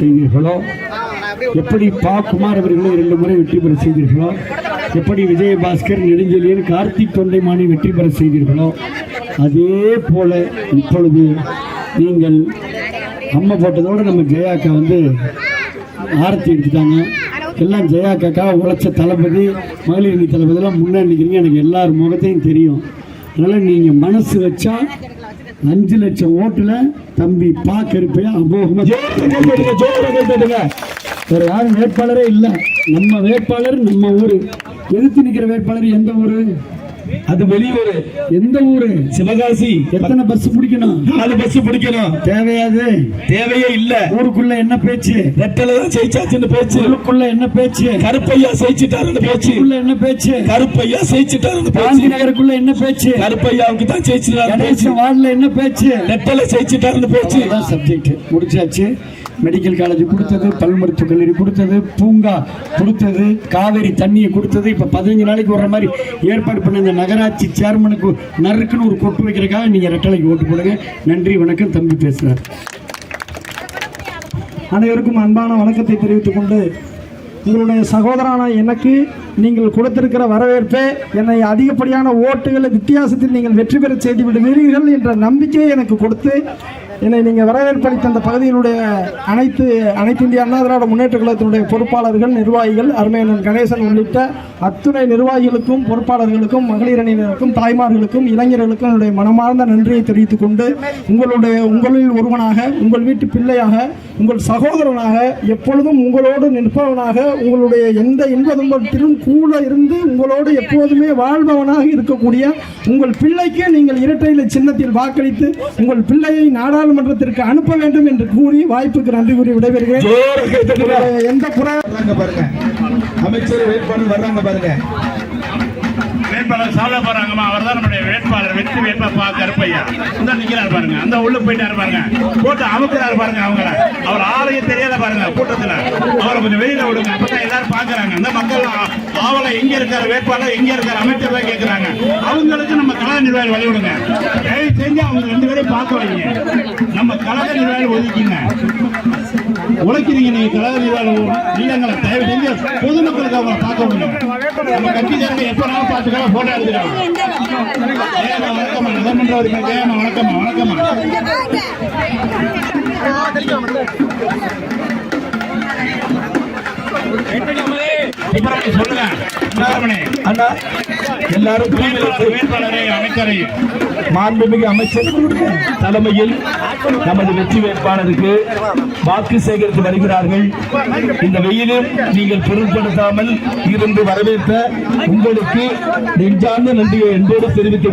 செய்தீர்களோ? எப்படி பா. குமார் அவர்களை இரண்டு முறை வெற்றி பெற செய்தீர்களோ? எப்படி விஜயபாஸ்கர் நெடுஞ்செழியன் கார்த்திக் தொண்டைமானி வெற்றி பெற செய்தீர்களோ? அதே போல இப்பொழுது நீங்கள் அம்மா போட்டதோடு நம்ம ஜெயாக்கா வந்து ஆரத்தி எடுத்துட்டாங்க. எல்லாம் ஜெயா காக்கா உழைச்ச தளபதி மகளிர் தளபதியெல்லாம் முன்னாடி நிற்கிறீங்க எனக்கு எல்லார் முகத்தையும் தெரியும். அதனால் நீங்கள் மனசு வச்சா அஞ்சு லட்சம் ஓட்டுல தம்பி பா கருப்பையா அமோகமா வேற யாரும் வேட்பாளரே இல்லை. நம்ம வேட்பாளர் நம்ம ஊரு. எதிர்த்து நிற்கிற வேட்பாளர் எந்த ஊரு? அது வெளியூர். எந்த ஊரு? சிவகாசி. எத்தனை பஸ் பிடிக்கணும்? நாலு பஸ் பிடிக்கணும். தேவையாது. தேவையே இல்ல. ஊருக்குள்ள என்ன பேச்சு? ரெட்டல தான் ஜெயிச்சாச்சுன்னு பேச்சு. ஊருக்குள்ள என்ன பேச்சு? கருப்பையா ஜெயிச்சிட்டாருன்னு பேச்சு. ஊருக்குள்ள என்ன பேச்சு? கருப்பையா ஜெயிச்சிட்டாருன்னு பேச்சு. நகருக்குள்ள என்ன பேச்சு? கருப்பையாவுக்கு தான் ஜெயிச்சிட்டாரு பேச்சு. வார்டுல என்ன பேச்சு? ரெட்டல ஜெயிச்சிட்டாருன்னு பேச்சு. சப்ஜெக்ட் முடிச்சாச்சு. மெடிக்கல் காலேஜ் கொடுத்தது பல் மருத்துவக் கல்லூரி கொடுத்தது பூங்கா கொடுத்தது காவேரி தண்ணியை கொடுத்தது. இப்போ பதினஞ்சு நாளைக்கு வர்ற மாதிரி ஏற்பாடு பண்ண இந்த நகராட்சி சேர்மனுக்கு நறுக்குன்னு ஒரு கொட்டு வைக்கிறக்காக நீங்கள் ரெட்டலைக்கு ஓட்டு போடுங்க. நன்றி வணக்கம் தம்பி பேசுகிறார் அனைவருக்கும் அன்பான வணக்கத்தை தெரிவித்துக் கொண்டு உங்களுடைய சகோதரனான எனக்கு நீங்கள் கொடுத்திருக்கிற வரவேற்பே என்னை அதிகப்படியான ஓட்டுகளை வித்தியாசத்தில் நீங்கள் வெற்றி பெற செய்து விடுவீர்கள் என்ற நம்பிக்கையை எனக்கு கொடுத்து என்னை நீங்கள் வரவேற்பளித்த அந்த பகுதியினுடைய அனைத்து அனைத்து இந்திய அண்ணா திராவிட முன்னேற்ற கழகத்தினுடைய பொறுப்பாளர்கள் நிர்வாகிகள் அருமையனன் கணேசன் உள்ளிட்ட அத்துணை நிர்வாகிகளுக்கும் பொறுப்பாளர்களுக்கும் மகளிரணியினருக்கும் தாய்மார்களுக்கும் இளைஞர்களுக்கும் என்னுடைய மனமார்ந்த நன்றியை தெரிவித்துக் கொண்டு உங்களுடைய உங்களில் ஒருவனாக உங்கள் வீட்டு பிள்ளையாக உங்கள் சகோதரனாக எப்பொழுதும் உங்களோடு நிற்பவனாக உங்களுடைய எந்த இன்ப துன்பத்திலும் கூட இருந்து உங்களோடு எப்போதுமே வாழ்பவனாக இருக்கக்கூடிய உங்கள் பிள்ளைக்கு நீங்கள் இரட்டையில சின்னத்தில் வாக்களித்து உங்கள் பிள்ளையை நாடாளுமன்றத்திற்கு அனுப்ப வேண்டும் என்று கூறி வாய்ப்புக்கு நன்றி கூறி விடைபெறுகிறேன். எந்த புற வர்றாங்க பாருங்க. அமைச்சர் வேட்பாளர் வர்றாங்க பாருங்க. வேட்பாளர் சால போறாங்கம்மா. அவர் தான் நம்முடைய வேட்பாளர். வெற்றி வேட்பாளர் கருப்பையா. இந்த நிக்கிறார் பாருங்க. அந்த உள்ள போயிட்டாரு பாருங்க. போட்டு அமுக்கிறாரு பாருங்க அவங்கள. அவர் ஆலயம் தெரியாத பாருங்க கூட்டத்துல. அவரை கொஞ்சம் வெளியில விடுங்க. அப்பதான் எல்லாரும் பாக்குறாங்க. இந்த மக்கள் ஆவலை எங்க இருக்காரு? வேட்பாளர் எங்க இருக்காரு? அமைச்சர் தான் கேக்குறாங்க. அவங்களுக்கு நம்ம கழக நிர்வாகி வழி விடுங்க தயவு செஞ்சு அவங்க ரெண்டு பேரையும் பார்க்க வைங்க. கழக நிர்வாகம் ஒதுக்கிங்க உழைக்கிறீங்க நீங்க கழக நிர்வாகம் நீளங்களை தயவு செஞ்சு பொதுமக்களுக்கு அவங்க பார்க்க முடியும் நம்ம கட்சி சேர்ந்து எப்பனாலும் பார்த்துக்கலாம் போட்டோ எடுத்துக்கலாம். ஜெயமா வணக்கம்மா. நகர்மன்ற உரிமை ஜெயமா வணக்கம்மா வணக்கம்மா. சுப்பிரமணி சொல்லுங்க. சுப்பிரமணி அண்ணா எல்லாரும் வேட்பாளர் வேட்பாளரை அமைச்சரை மாண்புமிகு அமைச்சர் தலைமையில் நமது வெற்றி வேட்பாளருக்கு வாக்கு சேகரித்து வருகிறார்கள். இந்த வெயிலும் நீங்கள் பொருட்படுத்தாமல் இருந்து வரவேற்ற உங்களுக்கு நெஞ்சார்ந்த நன்றியை என்போடு தெரிவித்துக்